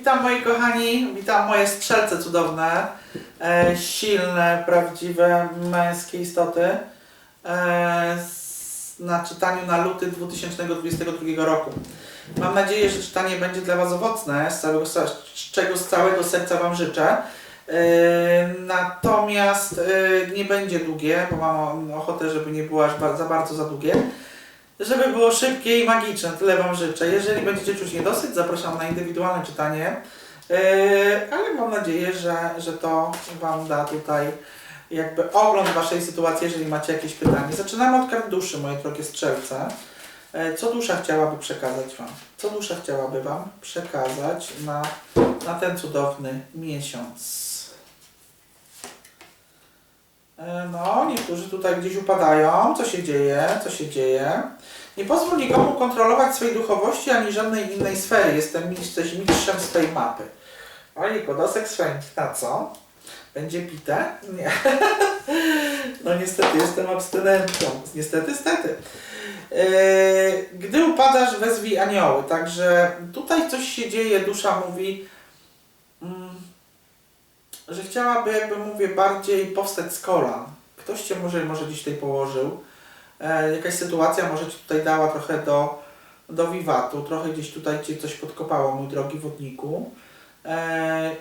Witam moi kochani, witam moje strzelce cudowne, e, silne, prawdziwe, męskie istoty e, na czytaniu na luty 2022 roku. Mam nadzieję, że czytanie będzie dla Was owocne, z, całego, z czego z całego serca Wam życzę. E, natomiast e, nie będzie długie, bo mam ochotę, żeby nie było aż ba- za bardzo za długie. Żeby było szybkie i magiczne, tyle Wam życzę. Jeżeli będziecie czuć niedosyt, zapraszam na indywidualne czytanie. Yy, ale mam nadzieję, że, że to Wam da tutaj jakby ogląd Waszej sytuacji, jeżeli macie jakieś pytanie. Zaczynamy od kart duszy, moje drogie strzelce. Yy, Co dusza chciałaby przekazać Wam? Co dusza chciałaby Wam przekazać na, na ten cudowny miesiąc? E, No, niektórzy tutaj gdzieś upadają. Co się dzieje? Co się dzieje? Nie pozwól nikomu kontrolować swojej duchowości ani żadnej innej sfery. Jestem jesteś mistrzem swej mapy. Oj, kodosek swędzi. Na co? Będzie pite? Nie. No niestety, jestem abstynentką. Niestety, stety. E, Gdy upadasz, wezwij anioły. Także tutaj coś się dzieje. Dusza mówi, że chciałaby, jakby mówię, bardziej powstać z kolan. Ktoś cię może, może gdzieś tutaj położył. E, jakaś sytuacja może ci tutaj dała trochę do, do wiwatu, trochę gdzieś tutaj cię coś podkopało, mój drogi wodniku. E,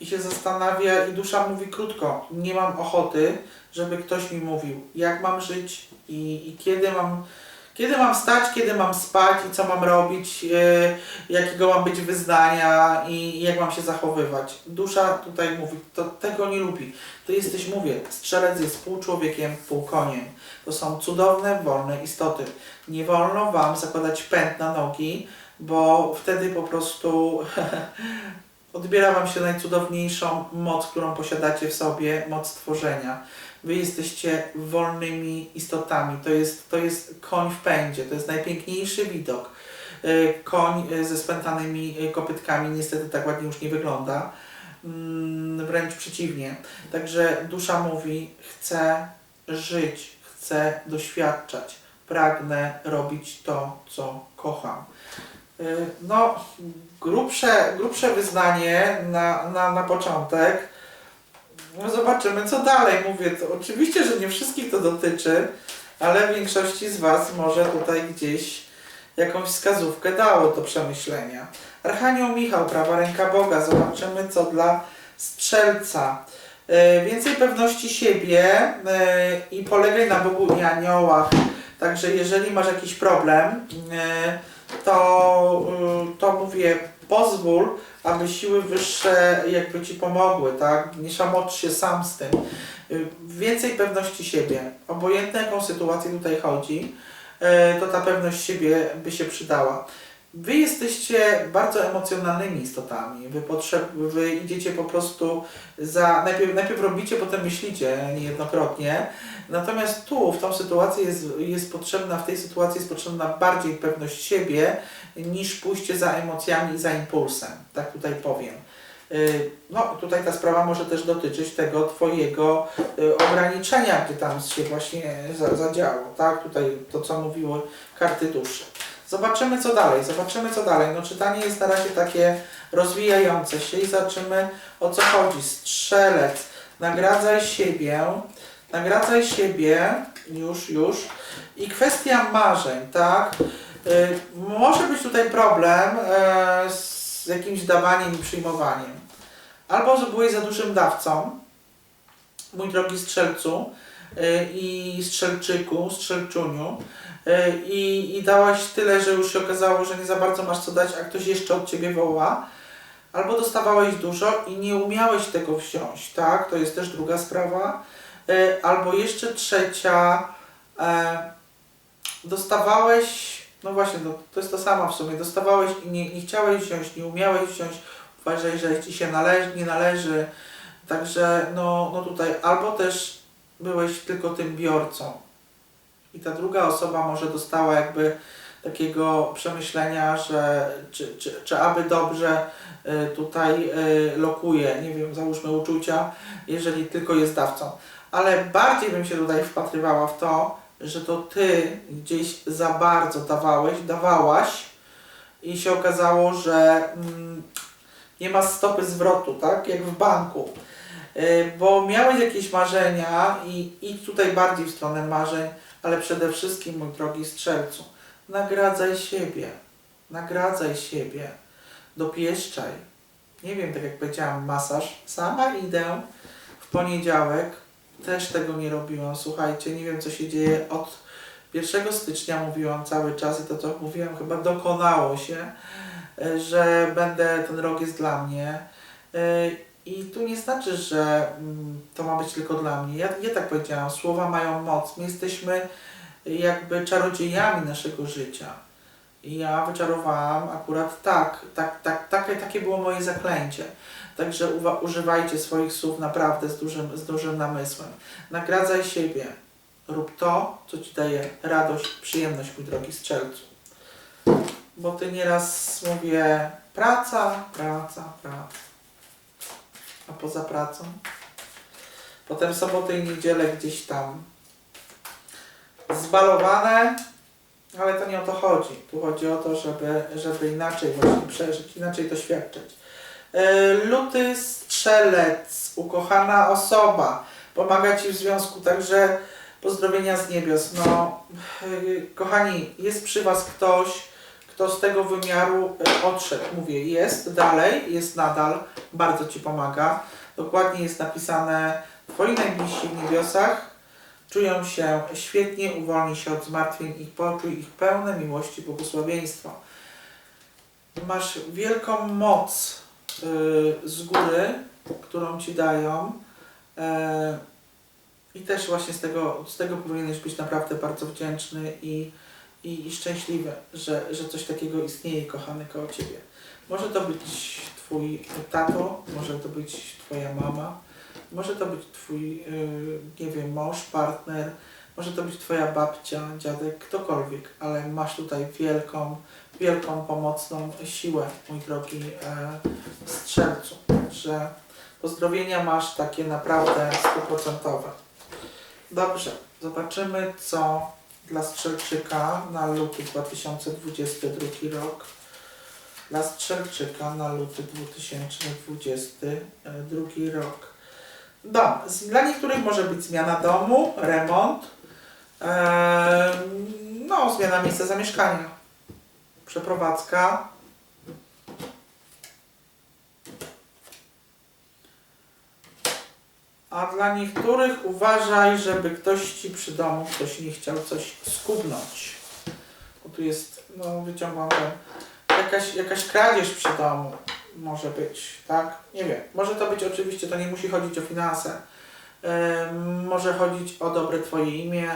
I się zastanawia, i dusza mówi krótko, nie mam ochoty, żeby ktoś mi mówił, jak mam żyć i, i kiedy mam. Kiedy mam stać, kiedy mam spać i co mam robić, e, jakiego mam być wyznania i jak mam się zachowywać. Dusza tutaj mówi, to tego nie lubi. Ty jesteś, mówię, strzelec jest pół człowiekiem, pół koniem. To są cudowne, wolne istoty. Nie wolno Wam zakładać pęd na nogi, bo wtedy po prostu odbiera Wam się najcudowniejszą moc, którą posiadacie w sobie, moc tworzenia. Wy jesteście wolnymi istotami. To jest, to jest koń w pędzie. To jest najpiękniejszy widok. Y, Koń y, ze spętanymi y, kopytkami niestety tak ładnie już nie wygląda. Mm, Wręcz przeciwnie. Także dusza mówi, chcę żyć, chcę doświadczać, pragnę robić to, co kocham. No, grubsze, grubsze wyznanie na, na, na początek. No zobaczymy, co dalej. Mówię, to oczywiście, że nie wszystkich to dotyczy, ale większości z Was może tutaj gdzieś jakąś wskazówkę dało do przemyślenia. Archanioł Michał, prawa ręka Boga. Zobaczymy, co dla strzelca. E, Więcej pewności siebie e, i polegaj na Bogu i aniołach. Także jeżeli masz jakiś problem, e, to, to mówię, pozwól, aby siły wyższe jakby Ci pomogły, tak? Nie szamocz się sam z tym. Więcej pewności siebie. Obojętne jaką sytuację tutaj chodzi, y, to ta pewność siebie by się przydała. Wy jesteście bardzo emocjonalnymi istotami. Wy, potrzeb, wy idziecie po prostu za. Najpierw, najpierw robicie, potem myślicie niejednokrotnie. Natomiast tu, w tą sytuacji jest, jest potrzebna, w tej sytuacji jest potrzebna bardziej pewność siebie niż pójście za emocjami i za impulsem. Tak tutaj powiem. Y, No, tutaj ta sprawa może też dotyczyć tego Twojego y, ograniczenia, gdzie tam się właśnie za- zadziało, tak? Tutaj to, co mówiły karty duszy. Zobaczymy, co dalej, zobaczymy, co dalej. No, czytanie jest na razie takie rozwijające się i zobaczymy, o co chodzi. Strzelec, nagradzaj siebie, nagradzaj siebie, już, już. I kwestia marzeń, tak? Y, Może być tutaj problem e, z jakimś dawaniem i przyjmowaniem. Albo, byłeś za dużym dawcą, mój drogi strzelcu i strzelczyku, strzelczuniu, y, i, i dałaś tyle, że już się okazało, że nie za bardzo masz co dać, a ktoś jeszcze od ciebie woła. Albo dostawałeś dużo i nie umiałeś tego wziąć, tak? To jest też druga sprawa. Y, Albo jeszcze trzecia, e, dostawałeś, no właśnie, no, to jest to samo w sumie, dostawałeś i nie, nie chciałeś wziąć, nie umiałeś wziąć, uważaj, że ci się należy, nie należy. Także no, no tutaj albo też byłeś tylko tym biorcą i ta druga osoba może dostała jakby takiego przemyślenia, że czy, czy, czy aby dobrze y, tutaj y, lokuje, nie wiem, załóżmy uczucia, jeżeli tylko jest dawcą. Ale bardziej bym się tutaj wpatrywała w to, że to ty gdzieś za bardzo dawałeś, dawałaś i się okazało, że mm, Nie ma stopy zwrotu, tak? Jak w banku. Y, Bo miałeś jakieś marzenia i idź tutaj bardziej w stronę marzeń, ale przede wszystkim, mój drogi strzelcu, nagradzaj siebie. Nagradzaj siebie. Dopieszczaj. Nie wiem, tak jak powiedziałam, masaż. Sama idę w poniedziałek. Też tego nie robiłam. Słuchajcie, nie wiem co się dzieje od 1 stycznia mówiłam cały czas i to co mówiłam chyba dokonało się, e, że będę, ten rok jest dla mnie. I tu nie znaczy, że mm, to ma być tylko dla mnie. Ja tak powiedziałam, słowa mają moc. My jesteśmy jakby czarodziejami naszego życia. I ja wyczarowałam akurat tak, tak, tak, takie, takie było moje zaklęcie. Także używajcie swoich słów naprawdę z dużym, z dużym namysłem. Nagradzaj siebie. Rób to, co ci daje radość, przyjemność, mój drogi strzelcu. Bo ty nieraz mówię praca, praca, praca. A poza pracą? Potem soboty i niedzielę gdzieś tam zbalowane, ale to nie o to chodzi. Tu chodzi o to, żeby, żeby inaczej właśnie przeżyć, inaczej doświadczyć. Yy, Luty strzelec, ukochana osoba, pomaga Ci w związku, także pozdrowienia z niebios. No, yy, kochani, jest przy Was ktoś, kto z tego wymiaru yy, odszedł. Mówię, jest dalej, jest nadal, bardzo Ci pomaga. Dokładnie jest napisane Twoi najbliżsi w niebiosach czują się świetnie, uwolnij się od zmartwień i poczuj ich pełne miłości, błogosławieństwa. Masz wielką moc y, z góry, którą Ci dają y, i też właśnie z tego, z tego powinieneś być naprawdę bardzo wdzięczny i, i, szczęśliwy, że, że coś takiego istnieje, kochany koło Ciebie. Może to być Twój tato, może to być Twoja mama, może to być Twój, yy, nie wiem, mąż, partner, może to być Twoja babcia, dziadek, ktokolwiek, ale masz tutaj wielką, wielką pomocną siłę, mój drogi e, strzelcu. Że pozdrowienia masz takie naprawdę stuprocentowe. Dobrze, zobaczymy co dla strzelczyka na luty 2022 rok. Dla strzelczyka na luty 2022 rok. Dom. Dla niektórych może być zmiana domu, remont, em, no, zmiana miejsca zamieszkania, przeprowadzka. A dla niektórych uważaj, żeby ktoś ci przy domu, ktoś nie chciał coś skubnąć. Bo tu jest, no wyciągam ten, jakaś, jakaś kradzież przy domu może być, tak? Nie wiem. Może to być oczywiście, to nie musi chodzić o finanse. Em, może chodzić o dobre Twoje imię,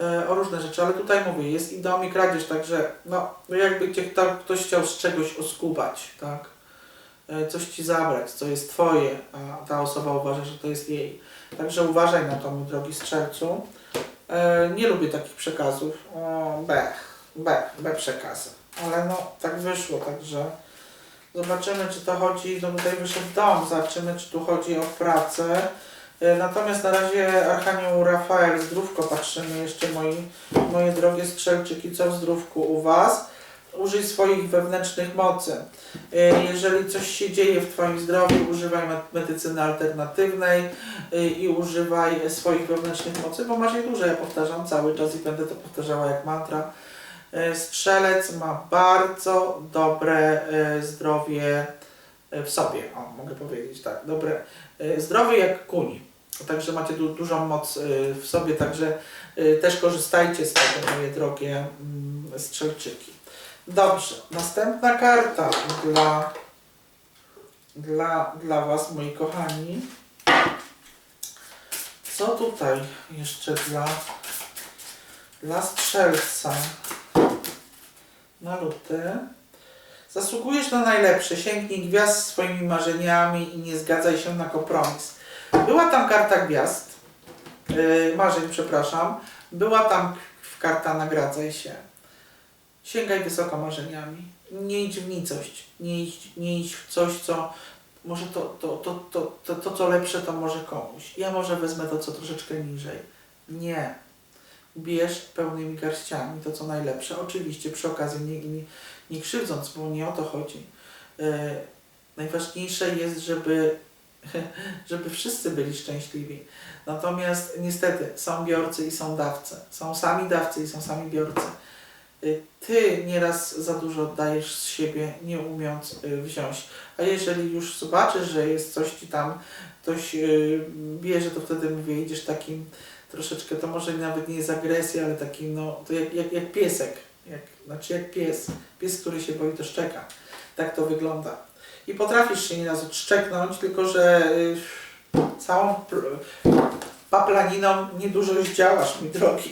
e, o różne rzeczy, ale tutaj mówię, jest i dom i kradzież, także no jakby cię kto, ktoś chciał z czegoś oskubać, tak? E, Coś Ci zabrać, co jest Twoje, a ta osoba uważa, że to jest jej. Także uważaj na to, mój drogi strzelcu. E, Nie lubię takich przekazów. O, B, B, B przekazy. Ale no, tak wyszło, także zobaczymy, czy to chodzi, no tutaj wyszedł dom, zobaczymy, czy tu chodzi o pracę. E, Natomiast na razie Archanioł Rafael zdrówko patrzymy jeszcze moi, moje drogie strzelczyki, co w zdrówku u Was. Użyj swoich wewnętrznych mocy. E, Jeżeli coś się dzieje w Twoim zdrowiu, używaj me- medycyny alternatywnej e, i używaj swoich wewnętrznych mocy, bo masz je dużo, ja powtarzam cały czas i będę to powtarzała jak mantra. E, Strzelec ma bardzo dobre zdrowie w sobie, o, mogę powiedzieć tak, dobre zdrowie jak kuni. Także macie du dużą moc w sobie, także też korzystajcie z tego, moje drogie mm, strzelczyki. Dobrze, następna karta dla, dla, dla Was, moi kochani. Co tutaj jeszcze dla, dla strzelca na luty? Zasługujesz na najlepsze, sięgnij gwiazd swoimi marzeniami i nie zgadzaj się na kompromis. Była tam karta gwiazd, yy, marzeń, przepraszam. Była tam karta nagradzaj się. Sięgaj wysoko marzeniami. Nie idź w nicość. Nie idź, nie idź w coś, co może to, to, to, to, to, to, co lepsze, to może komuś. Ja może wezmę to, co troszeczkę niżej. Nie. Bierz pełnymi garściami to, co najlepsze. Oczywiście przy okazji nie, nie, nie krzywdząc, bo nie o to chodzi. Yy, Najważniejsze jest, żeby, żeby wszyscy byli szczęśliwi. Natomiast niestety są biorcy i są dawcy. Są sami dawcy i są sami biorcy. Y, Ty nieraz za dużo oddajesz z siebie, nie umiejąc y, wziąć. A jeżeli już zobaczysz, że jest coś ci tam, ktoś y, bierze, to wtedy mówię, idziesz takim troszeczkę, to może nawet nie jest agresja, ale takim, no, to jak, jak, jak piesek. Jak, znaczy jak pies. Pies, który się boi, to szczeka. Tak to wygląda. I potrafisz się nieraz odszczeknąć, tylko że całą pl- paplaniną niedużo działasz, mój drogi.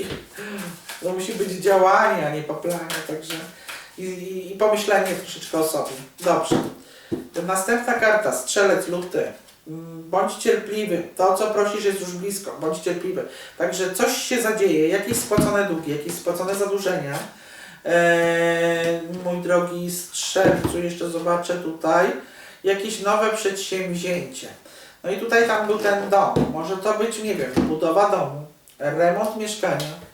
To musi być działanie, a nie paplanie, także i, i, i pomyślenie troszeczkę o sobie. Dobrze. Następna karta, strzelec luty. Mm, Bądź cierpliwy. To, co prosisz, jest już blisko. Bądź cierpliwy. Także coś się zadzieje, jakieś spłacone długi, jakieś spłacone zadłużenia. Eee, mój drogi strzelcu, jeszcze zobaczę tutaj. Jakieś nowe przedsięwzięcie. No i tutaj tam był ten dom. Może to być, nie wiem, budowa domu, remont mieszkania,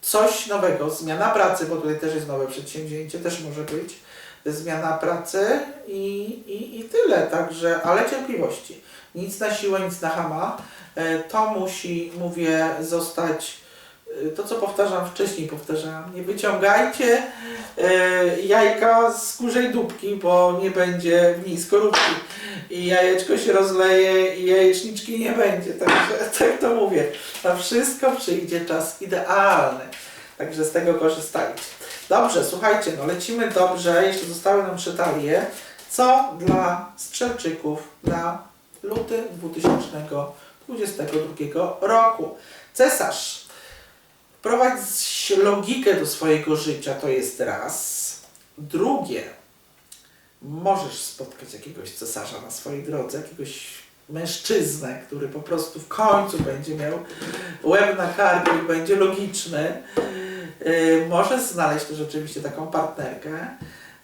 coś nowego, zmiana pracy, bo tutaj też jest nowe przedsięwzięcie, też może być zmiana pracy i, i, i tyle. Także, ale cierpliwości. Nic na siłę, nic na hama. E, to musi, mówię, zostać e, to, co powtarzam wcześniej, powtarzałam. Nie wyciągajcie e, jajka z kurzej dupki, bo nie będzie w niej skorupki. I jajeczko się rozleje i jajeczniczki nie będzie. Także tak to mówię. Na wszystko przyjdzie czas idealny. Także z tego korzystajcie. Dobrze, słuchajcie, no lecimy dobrze. Jeszcze zostały nam trzy talie. Co dla strzelczyków na luty 2022 roku? Cesarz. Wprowadź logikę do swojego życia, to jest raz. Drugie, możesz spotkać jakiegoś cesarza na swojej drodze, jakiegoś mężczyznę, który po prostu w końcu będzie miał łeb na karku i będzie logiczny. Yy, możesz znaleźć też oczywiście taką partnerkę.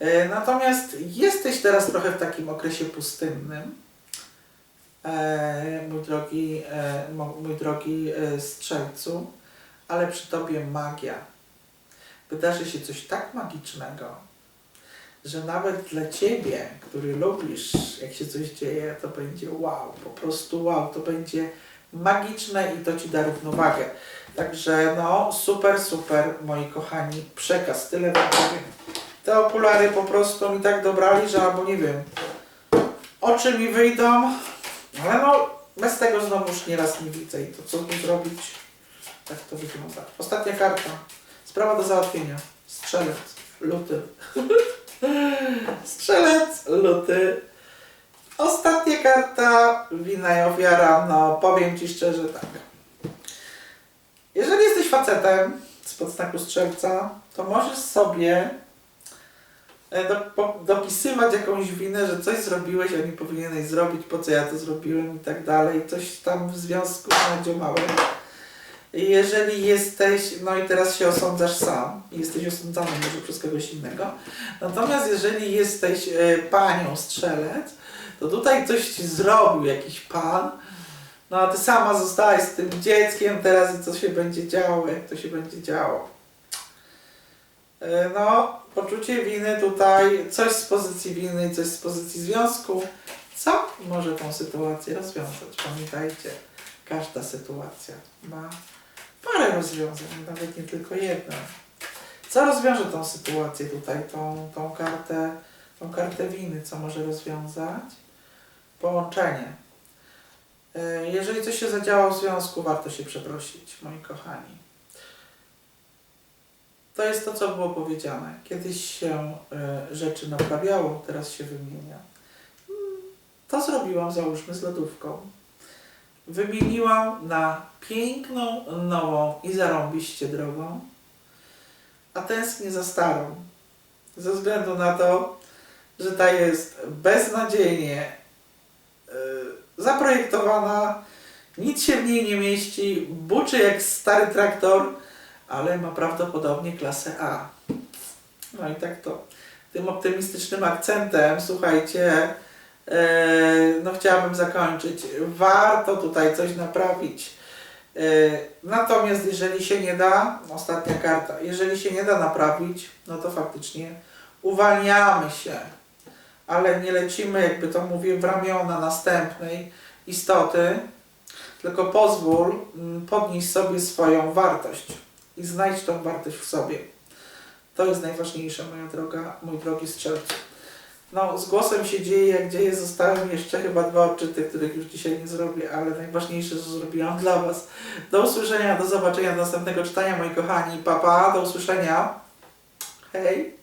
Yy, Natomiast jesteś teraz trochę w takim okresie pustynnym. E, mój drogi, e, mój drogi e, strzelcu, ale przy tobie magia. Wydarzy się coś tak magicznego, że nawet dla ciebie, który lubisz, jak się coś dzieje, to będzie wow, po prostu wow, to będzie magiczne i to ci da równowagę. Także no, super, super, moi kochani, przekaz, tyle wam powiem. Te okulary po prostu mi tak dobrali, że albo nie wiem, oczy mi wyjdą, ale no, bez tego znowu już nieraz nie widzę i to co tu zrobić, tak to wygląda. Ostatnia karta, sprawa do załatwienia, strzelec, luty. strzelec, luty. Ostatnia karta, wina i ofiara, no powiem Ci szczerze tak. Jeżeli jesteś facetem z podznaku strzelca, to możesz sobie e, dopisywać jakąś winę, że coś zrobiłeś, a nie powinieneś zrobić, po co ja to zrobiłem i tak dalej. Coś tam w związku z nadziomałem. Jeżeli jesteś, no i teraz się osądzasz sam, jesteś osądzany może przez kogoś innego. Natomiast jeżeli jesteś e, panią strzelec, to tutaj coś ci zrobił jakiś pan, no a ty sama zostałaś z tym dzieckiem teraz i co się będzie działo, jak to się będzie działo. E, No, poczucie winy tutaj, coś z pozycji winy, coś z pozycji związku, co może tą sytuację rozwiązać. Pamiętajcie, każda sytuacja ma parę rozwiązań, nawet nie tylko jedno. Co rozwiąże tą sytuację tutaj, tą, tą kartę, tą kartę winy, co może rozwiązać? Połączenie. E, Jeżeli coś się zadziało w związku, warto się przeprosić, moi kochani. To jest to, co było powiedziane. Kiedyś się e, rzeczy naprawiało, teraz się wymienia. Mm, To zrobiłam, załóżmy, z lodówką. Wymieniłam na piękną, nową i zarąbiście drogą, a tęsknię za starą. Ze względu na to, że ta jest beznadziejnie y, zaprojektowana, nic się w niej nie mieści, buczy jak stary traktor, ale ma prawdopodobnie klasę A. No i tak to tym optymistycznym akcentem, słuchajcie, no chciałabym zakończyć. Warto tutaj coś naprawić. E, Natomiast jeżeli się nie da, ostatnia karta, jeżeli się nie da naprawić, no to faktycznie uwalniamy się ale nie lecimy, jakby to mówię, w ramiona następnej istoty, tylko pozwól mm, podnieść sobie swoją wartość i znajdź tą wartość w sobie. To jest najważniejsze, moja droga, mój drogi strzelcu. No, z głosem się dzieje, jak dzieje. Zostały mi jeszcze chyba dwa odczyty, których już dzisiaj nie zrobię, ale najważniejsze, że zrobiłam dla Was. Do usłyszenia, do zobaczenia, do następnego czytania, moi kochani. Papa, do usłyszenia. Hej.